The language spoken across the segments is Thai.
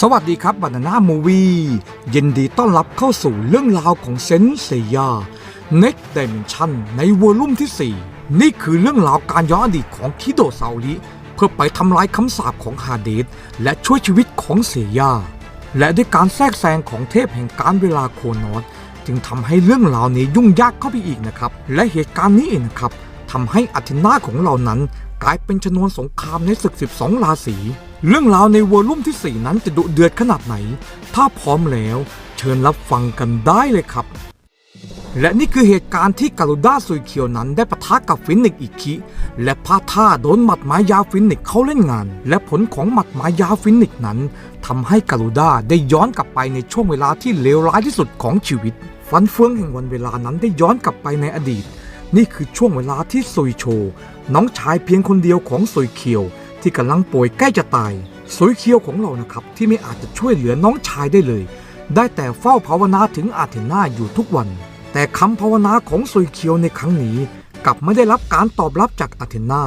สวัสดีครับบานาน่ามูวียินดีต้อนรับเข้าสู่เรื่องราวของเซนเซีย Next Dimension ในวอลลุ่มที่ 4 นี่คือเรื่องราวการย้อนอดีตของคิโดะซาริเพื่อไปทำลายคำสาปของฮาเดสและช่วยชีวิตของเซียและด้วยการแทรกแซงของเทพแห่งการเวลาโคนอสจึงทำให้เรื่องราวนี้ยุ่งยากเข้าไปอีกนะครับ และเหตุการณ์นี้เองนะครับทำให้อัธนาของเรานั้น กลายเป็นชนวนสงครามในศึก 12 ราศี เรื่องราวในวอลลุ่มที่ 4 นั้นจะดุเดือดขนาดไหน ถ้าพร้อมแล้วเชิญรับฟังกันได้เลยครับ และนี่คือเหตุการณ์ที่การูด้าซุยเคียวนั้นได้ปะทะกับฟินิกอีกคิและพลาดท่าโดนหมัดไม้ยาวฟินิกเข้าเล่นงาน และผลของหมัดไม้ยาวฟินิกนั้นทำให้การูด้าได้ย้อนกลับไปในช่วงเวลาที่เลวร้ายที่สุดของชีวิต ฟันเฟืองแห่งวันเวลานั้นได้ย้อนกลับไปในอดีต นี่คือช่วงเวลาที่ซุยโช น้องชายเพียงคนเดียวของซุยเคียว ที่กำลังป่วยใกล้จะตายซุยเคียวของเรานะครับ ที่ไม่อาจจะช่วยเหลือน้องชายได้เลย ได้แต่เฝ้าภาวนาถึงอาเทนาอยู่ทุกวัน แต่คำภาวนาของซุยเคียวในครั้งนี้ กลับไม่ได้รับการตอบรับจากอาเทนา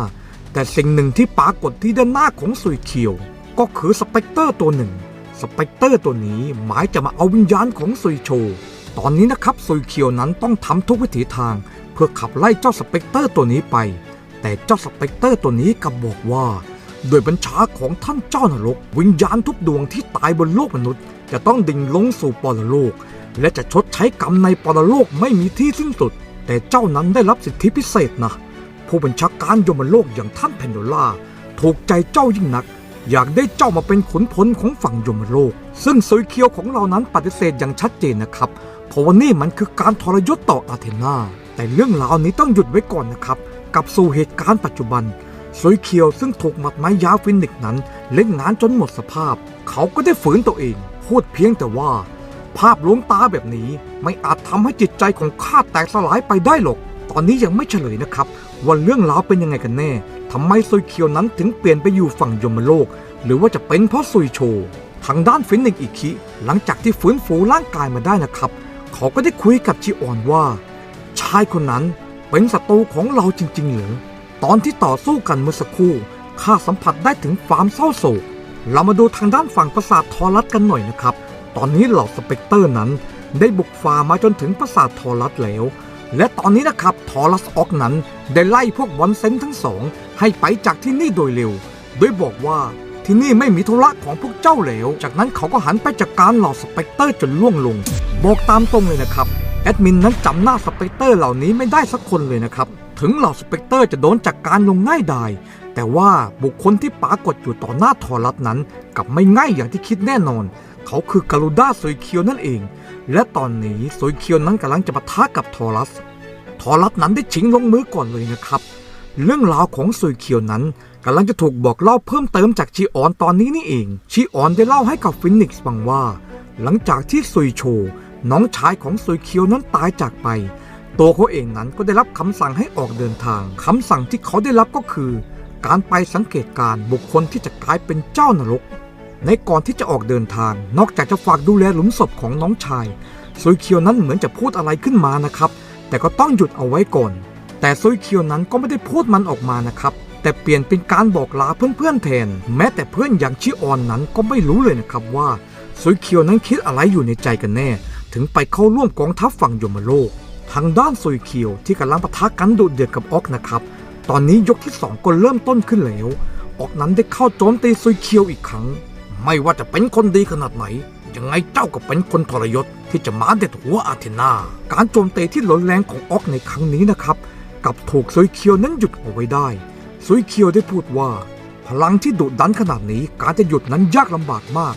แต่สิ่งหนึ่งที่ปรากฏที่ด้านหน้าของซุยเคียว ก็คือสเปกเตอร์ตัวหนึ่งสเปกเตอร์ตัวนี้หมายจะมาเอาวิญญาณของซุยโช ตอนนี้นะครับซุยเคียวนั้นต้องทำทุกวิถีทาง เพื่อขับไล่เจ้าสเปกเตอร์ตัวนี้ไป แต่เจ้าสเปกเตอร์ตัวนี้กลับบอกว่า ด้วยบัญชาของท่านเจ้านรก วิญญาณทุกดวงที่ตายบนโลกมนุษย์ จะต้องดิ่งลงสู่ปรโลก และจะชดใช้กรรมในปรโลกไม่มีที่สิ้นสุด แต่เจ้านั้นได้รับสิทธิพิเศษนะ ผู้บัญชาการยมโลกอย่างท่านแพนโดล่าถูกใจเจ้ายิ่งนัก อยากได้เจ้ามาเป็นขุนพลของฝั่งยมโลก ซึ่งซุยเคียวของเรานั้นปฏิเสธอย่างชัดเจนนะครับ เพราะว่านี่มันคือการทรยศต่ออาเทนาแต่เรื่องราวนี้ต้องหยุดไว้ก่อนนะครับ กับสู่เหตุการณ์ปัจจุบัน ซุยเคียวซึ่งถูกหมัดไม้ยาวฟินิกนั้น เล่นงานจนหมดสภาพ เขาก็ได้ฝืนตัวเอง พูดเพียงแต่ว่า ภาพลวงตาแบบนี้ไม่อาจทำให้จิตใจของข้าแตกสลายไปได้หรอก ตอนนี้ยังไม่เฉลยนะครับ ว่าเรื่องราวเป็นยังไงกันแน่ทำไมซุยเคียวนั้นถึงเปลี่ยนไปอยู่ฝั่งยมโลก หรือว่าจะเป็นเพราะซุยโชทางด้านฟินิกอีกคิ หลังจากที่ฟื้นฟูร่างกายมาได้นะครับ เขาก็ได้คุยกับจีออนว่า ชายคนนั้นเป็นศัตรูของเราจริงๆหรือ ตอนที่ต่อสู้กันเมื่อสักครู่ข้าสัมผัสได้ถึงความเศร้าโศก เรามาดูทางด้านฝั่งปราสาททอรัสกันหน่อยนะครับ ตอนนี้เหล่าสเปกเตอร์นั้น ได้บุกฝ่ามาจนถึงปราสาททอรัสแล้ว และตอนนี้นะครับทอรัสออกนั้น ได้ไล่พวกวอนเซนทั้งสอง ให้ไปจากที่นี่โดยเร็ว โดยบอกว่าที่นี่ไม่มีธุระของพวกเจ้าแล้ว จากนั้นเขาก็หันไปจัดกการเหล่าสเปกเตอร์จนล่วงลง บอกตามตรงเลยนะครับแอดมินนั้นจำหน้าสเปกเตอร์เหล่านี้ไม่ได้สักคนเลยนะครับ ถึงเหล่าสเปกเตอร์จะโดนจัดกการลงง่ายดายแต่ว่าบุคคลที่ปรากฏอยู่ต่อหน้าทอรัสนั้นกับไม่ง่ายอย่างที่คิดแน่นอน เขาคือการูด้าซุยเคียวนั่นเอง และตอนนี้ซุยเคียวนั้นกำลังจะปะทะกับทอรัส ทอรัสนั้นได้ชิงลงมือก่อนเลยนะครับ เรื่องราวของซุยเคียวนั้นกำลังจะถูกบอกเล่าเพิ่มเติมจากชีออนตอนนี้นี่เอง ชีออนได้เล่าให้กับฟินิกซ์ฟังว่า หลังจากที่ซุยโช น้องชายของซุยเคียวนั้นตายจากไป ตัวเขาเองนั้นก็ได้รับคำสั่งให้ออกเดินทางคำสั่งที่เขาได้รับก็คือ การไปสังเกตการบุคคลที่จะกลายเป็นเจ้านรก ในก่อนที่จะออกเดินทาง นอกจากจะฝากดูแลหลุมศพของน้องชายซุยเคียวนั้นเหมือนจะพูดอะไรขึ้นมานะครับ แต่ก็ต้องหยุดเอาไว้ก่อน แต่ซุยเคียวนั้นก็ไม่ได้พูดมันออกมานะครับ แต่เปลี่ยนเป็นการบอกลาเพื่อนๆแทน แม้แต่เพื่อนอย่างชิออนนั้นก็ไม่รู้เลยนะครับว่าซุยเคียวนั้นคิดอะไรอยู่ในใจกันแน่ ถึงไปเข้าร่วมกองทัพฝั่งยมโลก ทางด้านซุยเคียวที่กำลังปะทะกันดุเดือดกับออกนะครับ ตอนนี้ยกที่สองก็เริ่มต้นขึ้นแล้ว ออกนั้นได้เข้าโจมตีซุยเคียวอีกครั้ง ไม่ว่าจะเป็นคนดีขนาดไหน ยังไงเจ้าก็เป็นคนทรยศที่จะมาเด็ดหัวอาเทนา การโจมตีที่รุนแรงของออกในครั้งนี้นะครับกับถูกซุยเคียวนั้นหยุดเอาไว้ได้ซุยเคียวได้พูดว่า พลังที่ดุดันขนาดนี้การจะหยุดนั้นยากลำบากมาก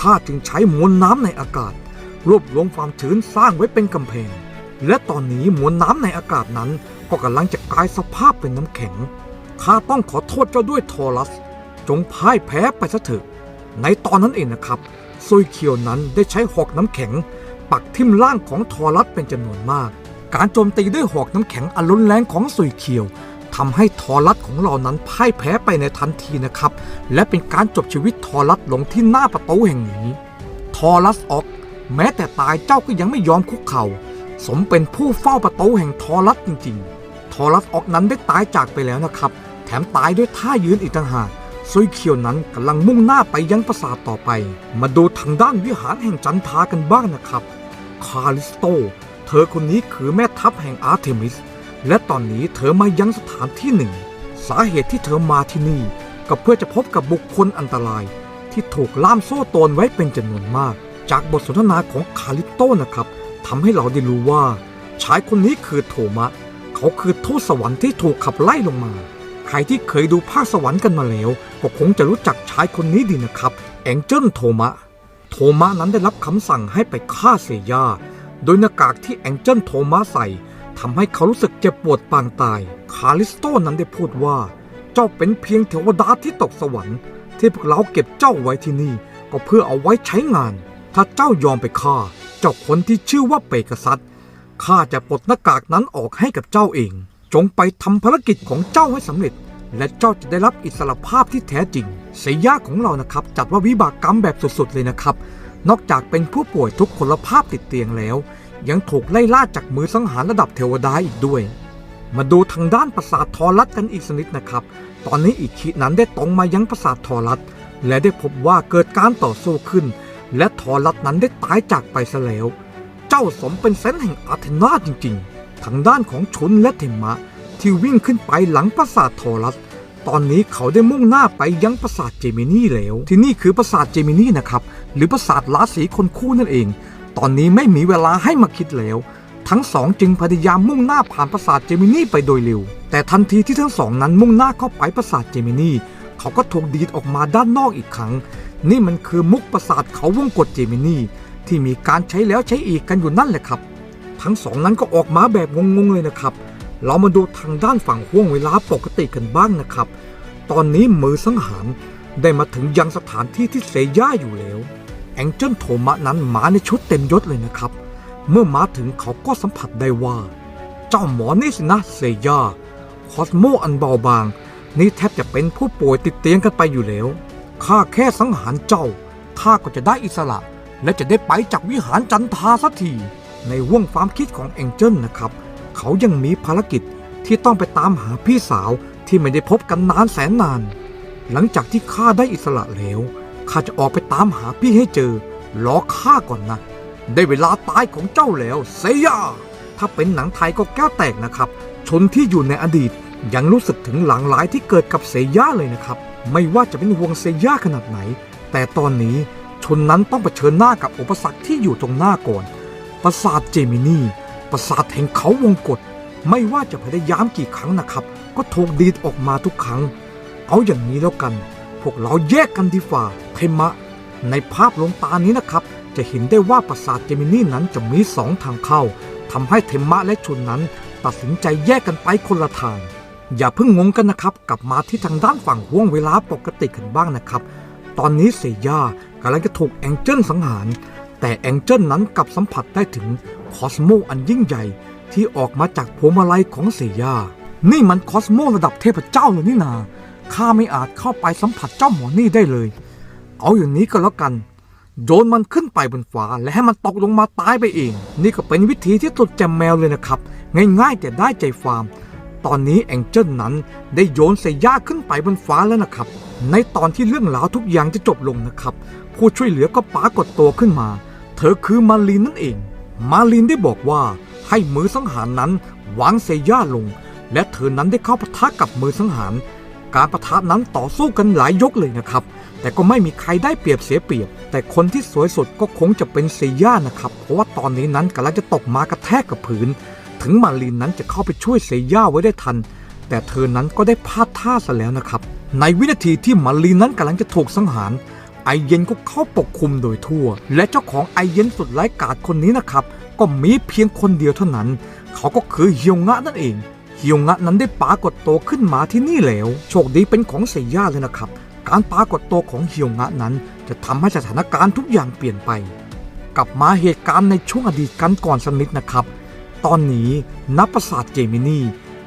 ข้าจึงใช้มวลน้ำในอากาศ รวบรวมความชื้นสร้างไว้เป็นกำแพง และตอนนี้มวลน้ำในอากาศนั้น ก็กำลังจะกลายสภาพเป็นน้ำแข็ง ข้าต้องขอโทษเจ้าด้วยทอรัส จงพ่ายแพ้ไปซะเถอะ ในตอนนั้นเองนะครับซุยเคียวนั้นได้ใช้หอกน้ำแข็ง ปักทิ่มร่างของทอรัสเป็นจำนวนมาก การโจมตีด้วยหอกน้ำแข็งอันรุนแรงของซุยเคียวทำให้ทอรัสของเรานั้นพ่ายแพ้ไปในทันทีนะครับ และเป็นการจบชีวิตทอรัสลงที่หน้าประตูแห่งนี้ ทอรัสออก แม้แต่ตายเจ้าก็ยังไม่ยอมคุกเข่า สมเป็นผู้เฝ้าประตูแห่งทอรัสจริงๆ ทอรัสออกนั้นได้ตายจากไปแล้วนะครับ แถมตายด้วยท่ายืนอีกต่างหากซุยเคียวนั้นกำลังมุ่งหน้าไปยังปราสาทต่อไป มาดูทางด้านวิหารแห่งจันทากันบ้างนะครับ คาลิสโต เธอคนนี้คือแม่ทัพแห่งอาร์เทมิส และตอนนี้เธอมายังสถานที่หนึ่ง สาเหตุที่เธอมาที่นี่ ก็เพื่อจะพบกับบุคคลอันตราย ที่ถูกล่ามโซ่ตรวนไว้เป็นจำนวนมาก จากบทสนทนาของคาลิสโตนะครับ ทำให้เราได้รู้ว่า ชายคนนี้คือโทมะเขาคือทูตสวรรค์ที่ถูกขับไล่ลงมา ใครที่เคยดูภาคสวรรค์กันมาแล้วก็คงจะรู้จักชายคนนี้ดีนะครับ แองเจิลโทมะโทมะนั้นได้รับคำสั่งให้ไปฆ่าเซยาโดยหน้ากากที่แองเจิลโทมะใส่ทำให้เขารู้สึกเจ็บปวดปางตาย คาลิสโตนั้นได้พูดว่า เจ้าเป็นเพียงเทวดาที่ตกสวรรค์ ที่พวกเราเก็บเจ้าไว้ที่นี่ ก็เพื่อเอาไว้ใช้งาน ถ้าเจ้ายอมไปฆ่า เจ้าคนที่ชื่อว่าเปกษัตริย์ข้าจะปลดหน้ากากนั้นออกให้กับเจ้าเอง จงไปทำภารกิจของเจ้าให้สำเร็จ และเจ้าจะได้รับอิสรภาพที่แท้จริงเสียยาของเรานะครับ จัดว่าวิบากกรรมแบบสุดๆเลยนะครับ นอกจากเป็นผู้ป่วยทุกพลภาพติดเตียงแล้ว ยังถูกไล่ล่าจากมือสังหารระดับเทวดาอีกด้วย มาดูทางด้านปราสาททอรัสกันอีกสนิดนะครับ ตอนนี้อีกคินั้นได้ตรงมายังปราสาททอรัสและได้พบว่าเกิดการต่อสู้ขึ้น และทอรัสนั้นได้ตายจากไปซะแล้ว เจ้าสมเป็นเซนแห่งอาเทนาจริงๆ ทางด้านของชนและเทมะ ที่วิ่งขึ้นไปหลังปราสาททอรัสตอนนี้เขาได้มุ่งหน้าไปยังปราสาทเจมินีแล้ว ที่นี่คือปราสาทเจมินีนะครับ หรือปราสาทลาสีคนคู่นั่นเอง ตอนนี้ไม่มีเวลาให้มาคิดแล้ว ทั้งสองจึงพยายามมุ่งหน้าผ่านปราสาทเจมินีไปโดยเร็ว แต่ทันทีที่ทั้งสองนั้นมุ่งหน้าเข้าไปปราสาทเจมินีเขาก็ถูกดีดออกมาด้านนอกอีกครั้ง นี่มันคือมุกปราสาทเขาวงกฏเจมินีที่มีการใช้แล้วใช้อีกกันอยู่นั่นแหละครับ ทั้งสองนั้นก็ออกมาแบบงงๆเลยนะครับ เรามาดูทางด้านฝั่งห่วงเวลาปกติกันบ้างนะครับ ตอนนี้มือสังหารได้มาถึงยังสถานที่ที่เซย่าอยู่แล้ว แองเจิลโทมะนั้นมาในชุดเต็มยศเลยนะครับ เมื่อมาถึงเขาก็สัมผัสได้ว่า เจ้าหมอนี่สินะเซย่าคอสโมอันเบาบาง นี่แทบจะเป็นผู้ป่วยติดเตียงกันไปอยู่แล้ว ข้าแค่สังหารเจ้า ข้าก็จะได้อิสระ และจะได้ไปจากวิหารจันทาสักที ในว่วงความคิดของแองเจิลนะครับ เขายังมีภารกิจที่ต้องไปตามหาพี่สาวที่ไม่ได้พบกันนานแสนนาน หลังจากที่ข้าได้อิสระแล้ว ข้าจะออกไปตามหาพี่ให้เจอ รอข้าก่อนนะ ได้เวลาตายของเจ้าแล้ว เซย่าถ้าเป็นหนังไทยก็แก้วแตกนะครับ ชนที่อยู่ในอดีตยังรู้สึกถึงหลังหลายที่เกิดกับเซย่าเลยนะครับ ไม่ว่าจะเป็นวงเซย่าขนาดไหน แต่ตอนนี้ชนนั้นต้องเผชิญหน้ากับอุปสรรคที่อยู่ตรงหน้าก่อน ปราสาทเจมินี ปราสาทแห่งเขาวงกฏไม่ว่าจะพยายามกี่ครั้งนะครับ ก็ถูกดีดออกมาทุกครั้ง เอาอย่างนี้แล้วกัน พวกเราแยกกันดีฝ่าเทมะ ในภาพลงตานี้นะครับ จะเห็นได้ว่าปราสาทเจมินีนั้นจะมีสองทางเข้าทำให้เทมะและชนนั้น ตัดสินใจแยกกันไปคนละทาง อย่าเพิ่งงงกันนะครับ กลับมาที่ทางด้านฝั่งห่วงเวลาปกติกันบ้างนะครับ ตอนนี้เซย่ากำลังจะถูกแองเจิลสังหาร แต่แองเจิลนั้นกลับสัมผัสได้ถึงคอสโมอันยิ่งใหญ่ที่ออกมาจากพวงมาลัยของเซย่า นี่มันคอสโมระดับเทพเจ้าเลยนี่นาข้าไม่อาจเข้าไปสัมผัสเจ้าหมอนี่ได้เลย เอาอย่างนี้ก็แล้วกัน โยนมันขึ้นไปบนฟ้าและให้มันตกลงมาตายไปเอง นี่ก็เป็นวิธีที่สุดแจมแมวเลยนะครับ ง่ายๆแต่ได้ใจฟาร์ม ตอนนี้แองเจิลนั้นได้โยนเซย่าขึ้นไปบนฟ้าแล้วนะครับ ในตอนที่เรื่องราวทุกอย่างจะจบลงนะครับ ผู้ช่วยเหลือก็ปรากฏตัวขึ้นมา เธอคือมาลีนนั่นเอง มาลีนได้บอกว่าให้มือสังหารนั้นวางเซย่าลง และเธอนั้นได้เข้าปะทะกับมือสังหาร การปะทะนั้นต่อสู้กันหลายยกเลยนะครับ แต่ก็ไม่มีใครได้เปรียบเสียเปรียบ แต่คนที่สวยสุดก็คงจะเป็นเซย่านะครับ เพราะว่าตอนนี้นั้นกำลังจะตกมากระแทกกับพื้น ถึงมาลีนนั้นจะเข้าไปช่วยเซย่าไว้ได้ทัน แต่เธอนั้นก็ได้พลาดท่าซะแล้วนะครับ ในวินาทีที่มาลีนนั้นกำลังจะถูกสังหาร ไอเย็นก็เข้าปกคลุมโดยทั่ว และเจ้าของไอเย็นสุดไร้กาจคนนี้นะครับ ก็มีเพียงคนเดียวเท่านั้น เขาก็คือเฮียงะนั่นเองเฮียงะนั้นได้ปรากฏตัวขึ้นมาที่นี่แล้ว โชคดีเป็นของเซย่าเลยนะครับ การปรากฏตัวของเฮียงะนั้น จะทำให้สถานการณ์ทุกอย่างเปลี่ยนไป กลับมาเหตุการณ์ในช่วงอดีตกันก่อนสักนิดนะครับ ตอนนี้นับปราสาทเจมินี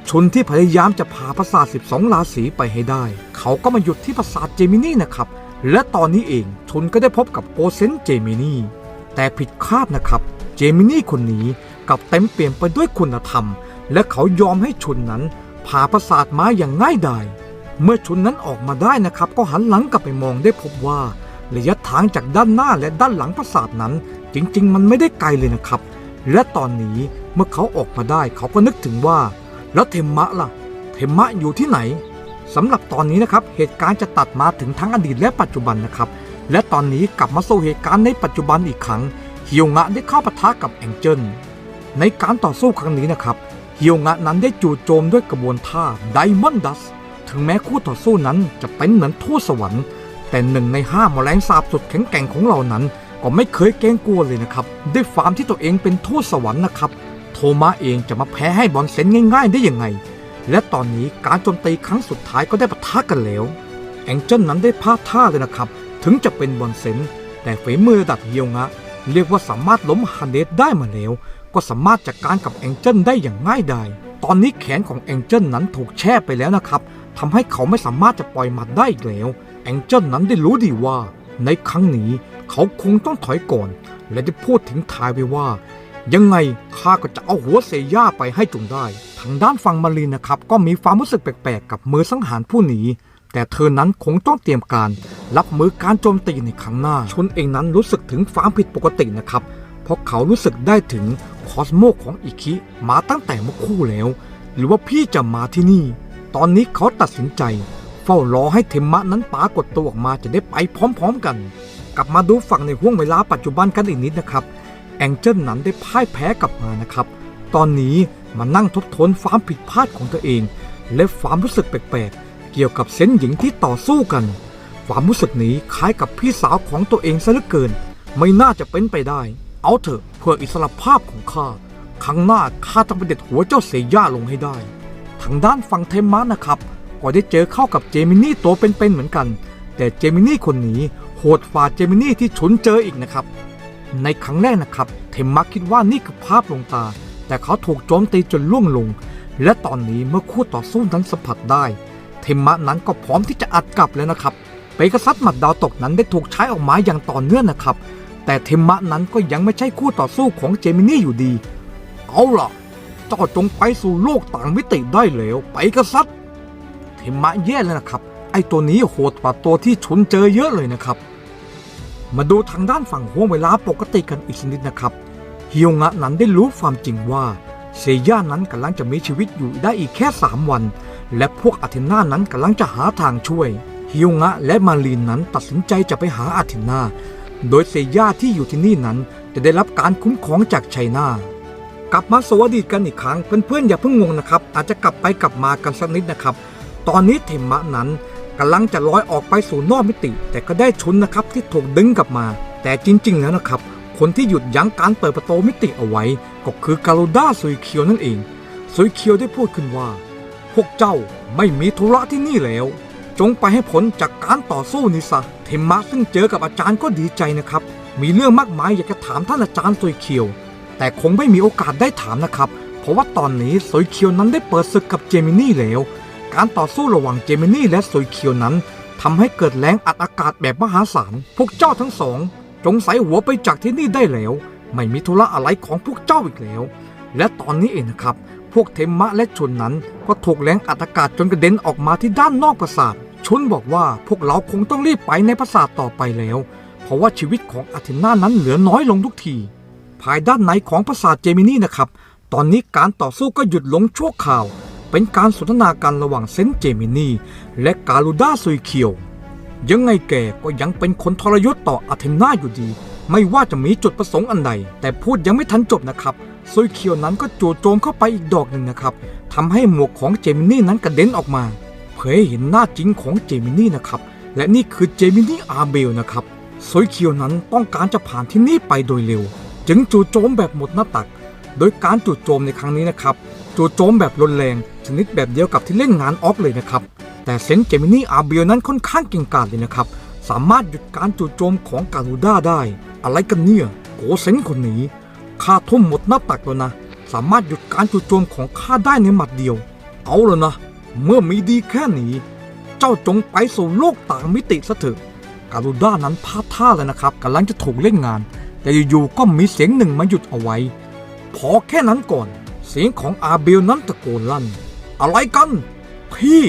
ชนที่พยายามจะพาปราสาท 12 ราศีไปให้ได้ เขาก็มาหยุดที่ปราสาทเจมินีนะครับ และตอนนี้เองชนก็ได้พบกับโกเซนเจมินีแต่ผิดคาดนะครับ เจมินีคนนี้กับเต็มเปลี่ยนไปด้วยคุณธรรม และเขายอมให้ชนนั้นพาปราสาทมาอย่างง่ายดายเมื่อชนนั้นออกมาได้นะครับ ก็หันหลังกลับไปมองได้พบว่าระยะทางจากด้านหน้าและด้านหลังปราสาทนั้น จริง ๆ มันไม่ได้ไกลเลยนะครับ และตอนนี้ เมื่อเขาออกมาได้เขาก็นึกถึงว่า แล้วเทมมะล่ะ เทมมะอยู่ที่ไหนสำหรับตอนนี้นะครับเหตุการณ์จะตัดมาถึงทั้งอดีตและปัจจุบันนะครับ และตอนนี้กลับมาสู่เหตุการณ์ในปัจจุบันอีกครั้งฮิโยงะได้เข้าปะทะกับแองเจิลในการต่อสู้ครั้งนี้นะครับฮิโยงะนั้นได้จู่โจมด้วยกระบวนท่าไดมอนดัสถึงแม้คู่ต่อสู้นั้นจะเป็นเหมือนทูตสวรรค์ แต่หนึ่งในห้าแมลงสาบสุดแข็งแกร่งของเรานั้น ก็ไม่เคยเกรงกลัวเลยนะครับด้วยฟาร์มที่ตัวเองเป็นทูตสวรรค์นะครับ มะเองจะมาแพ้ให้บอลเซนง่าย ๆ ได้ยังไง และตอนนี้การโจมตีครั้งสุดท้ายก็ได้ปะทะกันแล้ว แองเจิลนั้นได้พลาดท่าเลยนะครับ ถึงจะเป็นบอลเซนแต่ฝีมือระดับเฮียวงะ เรียกว่าสามารถล้มฮันเดสได้มาแล้ว ก็สามารถจัดการกับแองเจิลได้อย่างง่ายดายตอนนี้แขนของแองเจิลนั้นถูกแช่ไปแล้วนะครับทำให้เขาไม่สามารถจะปล่อยหมัดได้อีกแล้ว แองเจิลนั้นได้รู้ดีว่า ในครั้งนี้เขาคงต้องถอยก่อน และได้พูดถึงทายไปว่า ยังไงข้าก็จะเอาหัวเซย่าไปให้จงได้ ทางด้านฝั่งมารีนนะครับ ก็มีความรู้สึกแปลกๆ กับมือสังหารผู้หนี แต่เธอนั้นคงต้องเตรียมการ รับมือการโจมตีในครั้งหน้า ชนเองนั้นรู้สึกถึงความผิดปกตินะครับ เพราะเขารู้สึกได้ถึงคอสโมของอิคิมาตั้งแต่เมื่อคู่แล้ว หรือว่าพี่จะมาที่นี่ ตอนนี้เขาตัดสินใจ เฝ้ารอให้เทมมะนั้นปรากฏตัวออกมาจะได้ไปพร้อม ๆ กัน กลับมาดูฝั่งในห่วงเวลาปัจจุบันกันอีกนิดนะครับ แองเจิลนั้นได้พ่ายแพ้กลับมานะครับ ตอนนี้มานั่งทบทวนความผิดพลาดของตัวเอง และความรู้สึกแปลกๆ เกี่ยวกับเซนหญิงที่ต่อสู้กัน ความรู้สึกนี้คล้ายกับพี่สาวของตัวเองซะเหลือเกิน ไม่น่าจะเป็นไปได้ เอาเถอะเพื่ออิสรภาพของข้า ครั้งหน้าข้าต้องไปเด็ดหัวเจ้าเซย่าลงให้ได้ ทางด้านฝั่งเทมมะนะครับ ก็ได้เจอเข้ากับเจมินี่ตัวเป็นๆเหมือนกัน แต่เจมินี่คนนี้โหดฝ่าเจมินี่ที่ฉุนเจออีกนะครับ ในครั้งแรกนะครับ เทมมักคิดว่านี่คือภาพลวงตา แต่เขาถูกโจมตีจนล่วงลง และตอนนี้เมื่อคู่ต่อสู้นั้นสัมผัสได้ เทมมะนั้นก็พร้อมที่จะอัดกลับแล้วนะครับเปกซัสหมัดดาวตกนั้นได้ถูกใช้ออกมาอย่างต่อเนื่องนะครับ แต่เทมมะนั้นก็ยังไม่ใช่คู่ต่อสู้ของเจมินี่อยู่ดี เอาล่ะเจ้าจงไปสู่โลกต่างมิติได้แล้วไปกษัตริย์เทมมะแย่แล้วนะครับ ไอตัวนี้โหดกว่าตัวที่ฉุนเจอเยอะเลยนะครับ มาดูทางด้านฝั่งห่วงเวลาปกติกันอีกชนิดนะครับฮิโยงะนั้นได้รู้ความจริงว่าเซย่านั้นกำลังจะมีชีวิตอยู่ได้อีกแค่ 3 วัน และพวกอาเทนานั้นกำลังจะหาทางช่วยฮิโยงะและมารีนนั้นตัดสินใจจะไปหาอาเทนา โดยเซย่าที่อยู่ที่นี่นั้นจะได้รับการคุ้มครองจากไชน่ากลับมาสวัสดีกันอีกครั้งเพื่อนๆอย่าเพิ่งงงนะครับ อาจจะกลับไปกลับมากันสักนิดนะครับ ตอนนี้เทมมะนั้น กำลังจะลอยออกไปสู่นอกมิติ แต่ก็ได้ชุนนะครับที่ถูกดึงกลับมา แต่จริง ๆ แล้วนะครับ คนที่หยุดยั้งการเปิดประตูมิติเอาไว้ ก็คือการูด้าซุยเคียวนั่นเองซุยเคียวได้พูดขึ้นว่า พวกเจ้าไม่มีธุระที่นี่แล้ว จงไปให้ผลจากการต่อสู้นี่ซะเทมมะซึ่งเจอกับอาจารย์ก็ดีใจนะครับ มีเรื่องมากมายอยากจะถามท่านอาจารย์ซุยเคียว แต่คงไม่มีโอกาสได้ถามนะครับ เพราะว่าตอนนี้ซุยเคียวนั้นได้เปิดศึกกับเจมินี่แล้ว การต่อสู้ระหว่างเจมินี่และซุยเคียวนั้นทำให้เกิดแรงอัดอากาศแบบมหาศาล พวกเจ้าทั้งสอง จงใส่หัวไปจากที่นี่ได้แล้ว ไม่มีธุระอะไรของพวกเจ้าอีกแล้ว และตอนนี้เองนะครับ พวกเทมมะและชนนั้น ก็ถูกแรงอัดอากาศจนกระเด็นออกมาที่ด้านนอกปราสาท ชนบอกว่าพวกเราคงต้องรีบไปในปราสาทต่อไปแล้ว เพราะว่าชีวิตของอาเทนานั้นเหลือน้อยลงทุกที ภายด้านในของปราสาทเจมินี่นะครับ ตอนนี้การต่อสู้ก็หยุดลงชั่วคราว เป็นการสนทนากันระหว่างเซนเจมินี่และกาลูด้าซุยเคียว ยังไงแกก็ยังเป็นคนทรยศต่ออาเทนาอยู่ดี ไม่ว่าจะมีจุดประสงค์อันใด แต่พูดยังไม่ทันจบนะครับซุยเคียวนั้นก็จู่โจมเข้าไปอีกดอกหนึ่งนะครับทำให้หมวกของเจมินี่นั้นกระเด็นออกมาเผยให้เห็นหน้าจริงของเจมินี่นะครับ และนี่คือเจมินี่อาเบลนะครับซุยเคียวนั้นต้องการจะผ่านที่นี่ไปโดยเร็ว จึงจู่โจมแบบหมดหน้าตัก โดยการจู่โจมในครั้งนี้นะครับ จู่โจมแบบรุนแรงชนิดแบบเดียวกับที่เล่นงานออกเลยนะครับ แต่เซนเจมินี่อาเบลนั้นค่อนข้างเก่งกาจเลยนะครับ สามารถหยุดการจู่โจมของการูด้าได้ อะไรกันเนี่ยโกเซนคนนี้ข้าทุ่มหมดหน้าตักแล้วนะ สามารถหยุดการจู่โจมของข้าได้ในหมัดเดียว เอาแล้วนะ เมื่อมีดีแค่นี้ เจ้าจงไปสู่โลกต่างมิติซะเถอะการูด้านั้นพลาดท่าเลยนะครับกำลังจะถูกเล่นงาน แต่อยู่ๆก็มีเสียงหนึ่งมาหยุดเอาไว้ พอแค่นั้นก่อน เสียงของอาเบลนั้นตะโกนลั่น อะไรกัน พี่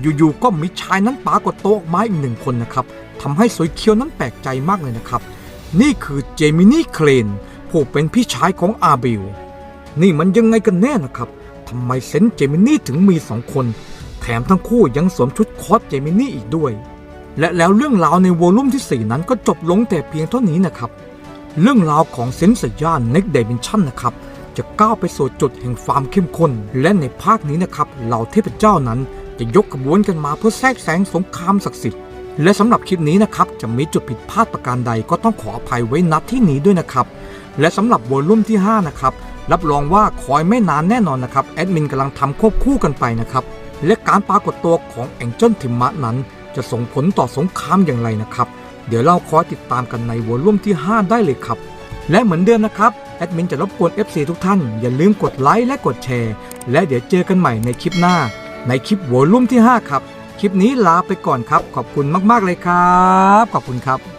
อยู่ๆก็มีชายนั้นปรากฏตัวออกมาอีกหนึ่งคนนะครับทำให้สวยเคียวนั้นแปลกใจมากเลยนะครับ นี่คือเจมินี่เคลนผู้เป็นพี่ชายของอาเบลนี่มันยังไงกันแน่นะครับทำไมเซนเจมินี่ถึงมีสองคน แถมทั้งคู่ยังสวมชุดคอสเจมินี่อีกด้วย และแล้วเรื่องราวในวอลลุ่มที่ 4 นั้นก็จบลงแต่เพียงเท่านี้นะครับ เรื่องราวของเซนสยานเน็กเดมินชั่นนะครับ จะก้าวไปสู่จุดแห่งความเข้มข้น และในภาคนี้นะครับเหล่าเทพเจ้านั้นจะยกขบวนกันมาเพื่อแทรกแซงสงครามศักดิ์สิทธิ์ และสำหรับคลิปนี้นะครับจะมีจุดผิดพลาดประการใดก็ต้องขออภัยไว้ณที่นี้ด้วยนะครับ และสำหรับวอลลุ่มที่ 5 นะครับ รับรองว่าคอยไม่นานแน่นอนนะครับแอดมินกำลังทำควบคู่กันไปนะครับและการปรากฏตัวของแองเจิลทิมมะนั้น จะส่งผลต่อสงครามอย่างไรนะครับ เดี๋ยวเราคอยติดตามกันในวอลลุ่มที่ 5 ได้เลยครับ และเหมือนเดิมนะครับ ดมินจะรบกวน FC ทุกท่าน อย่าลืมกดไลค์และกดแชร์ และเดี๋ยวเจอกันใหม่ในคลิปหน้า ในคลิปวอลลุ่มที่ 5 ครับ คลิปนี้ลาไปก่อนครับ ขอบคุณมากๆเลยครับ ขอบคุณครับ